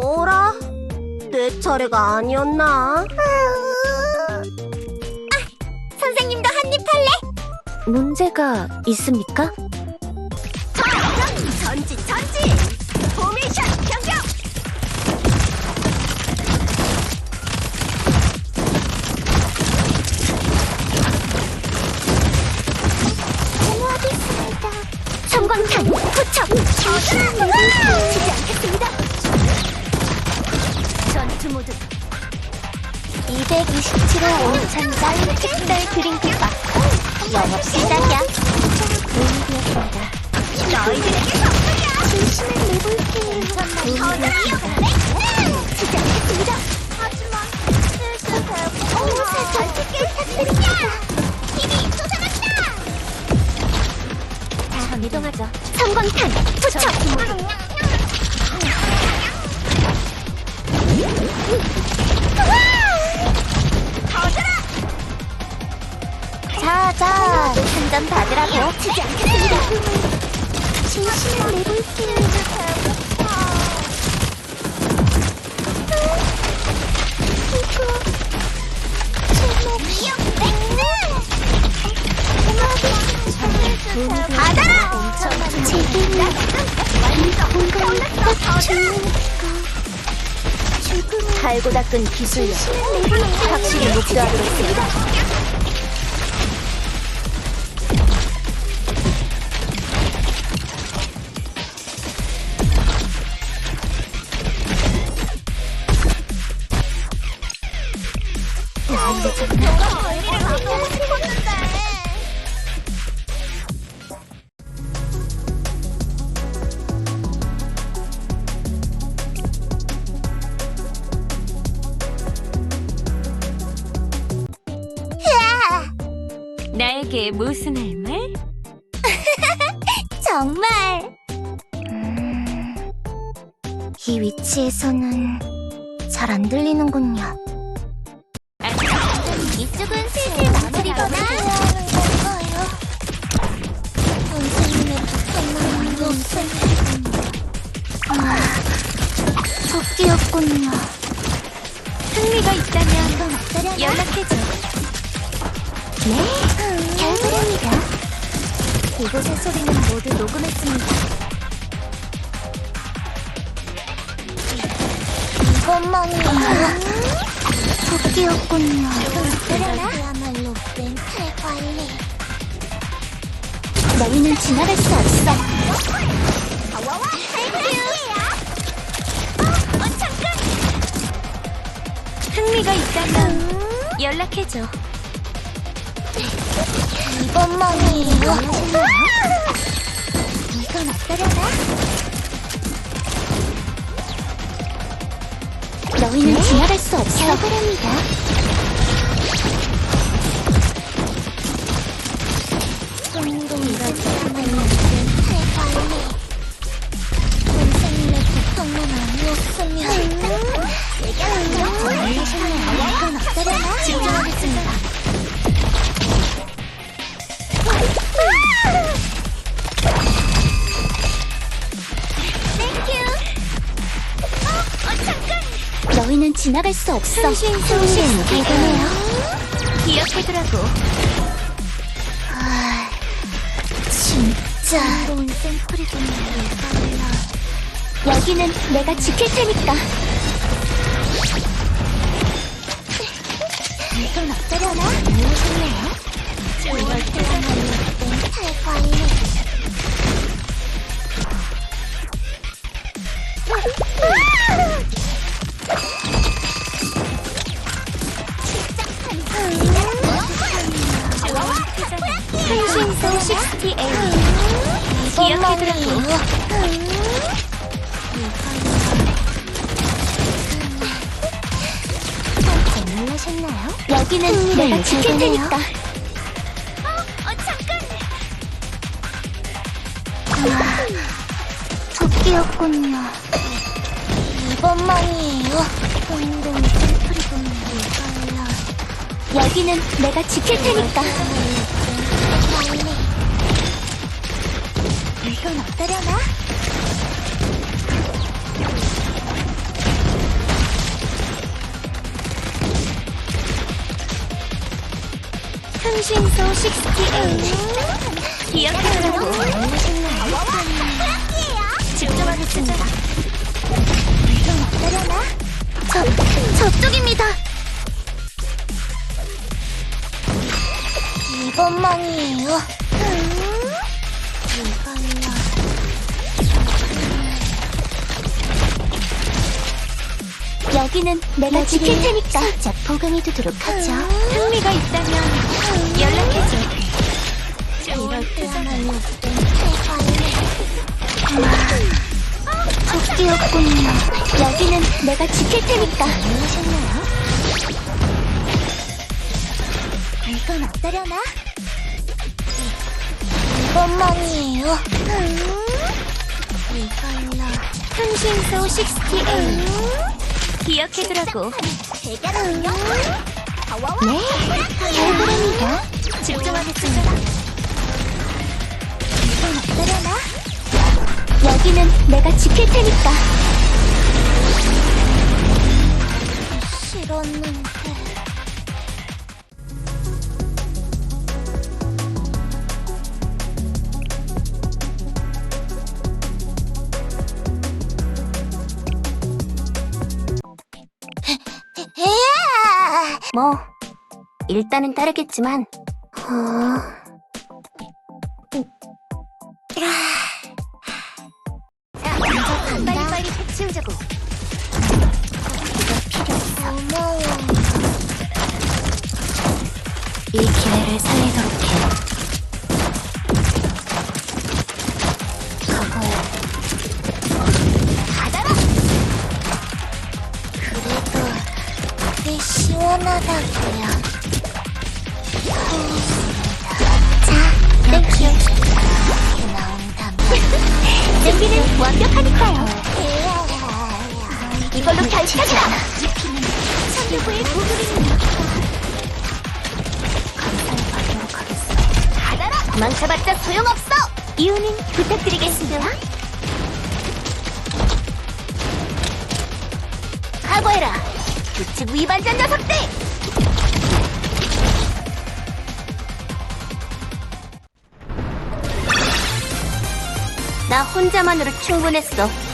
어라? 내 차례가 아니었나? 선생님도 한입 할래? 문제가 있습니까? 전지 전지! 포메이션 변경! 투척! 지지 않 모드 227호 5천 짜리 특별 드링크바 영업 시작이야. 도움이었습니다. 너희들에게 선물이야. 진심을 내볼게. 도움이었습니다. 지지 않겠습니다. 하지만 슬슬 배고파. 잘 듣게 부탁드립니다. 힘이 솟아났다. 자, 이동하죠. 성광탄 투척. 자 자 한 잔 받으라고. 치지 않겠습니다 진심을 내볼게 받 달고 닦은 기술력. 확실히 목도하도록 했습니다 나에게 무슨 할 말? 정말. 이 위치에서는 잘 안 들리는군요. 이쪽은 슬슬 마무리거나 선생님의 부탁만 아, 토끼였군요. 흥미가 있다면 연락해줘. 네, 결과랍니다. 이곳의 소리는 모두 녹음했습니다. 이것만이에요. 토끼였군요. 그야말로 멘탈 관리. 너희는 지나갈 수 없어. 흥미가 있다면 연락해줘. 이것만이에요. 이건 어떠려나? 너희는 지나갈 수 없어. 결과랍니다. 선생님의 고통만 아니었으면 지나갈 수 없어. 손신 대단해요. 기억해두라고. 아, 진짜. 새로운 샘플이군요. 여기는 내가 지킬 테니까. 신소 68. 기억해두라고. 깜짝 놀라셨나요? 여기는 내가 지킬 테니까. 어, 잠깐. 아, 토끼였군요. 이번만이에요. 행동이 샘플이군요. 여기는 내가 지킬 테니까. 돈 없다려나? 흥신소 68 기억하라고 직접 하겠습니다 돈 없다려나? 저, 저쪽입니다 이번만이에요 여기는 내가 지킬 테니까 살짝 보강해 두도록 하죠 흥미가 있다면 연락해줘. 이럴 때 좋은 하나는 적기였군요. 여기는 내가 지킬 테니까. 안녕하셨나요? 이건 어떠려나? 이것만이에요. 이걸로. 흥신소 68. 기억해두라고. 네, 결국입니다. 집중하겠습니다. 이건 어떠려나? 여기는 내가 지킬 테니까. 싫었는데. 뭐, 일단은 따르겠지만, 어... 자, 먼저 빨리빨리 채우자고. 고마워. 이 기회를 살리도록 시원하다고요. 자, 땡큐. 이렇게 나온다면. 준비는 완벽하니까요. 이걸로 결정이다. 천주부의 도구입니다. 감사히 받도록 하겠어. 받아라. 도망쳐봤자 소용없어. 이유는 부탁드리겠습니다. 각오해라. 규칙 위반자 녀석들. 나 혼자만으로 충분했어.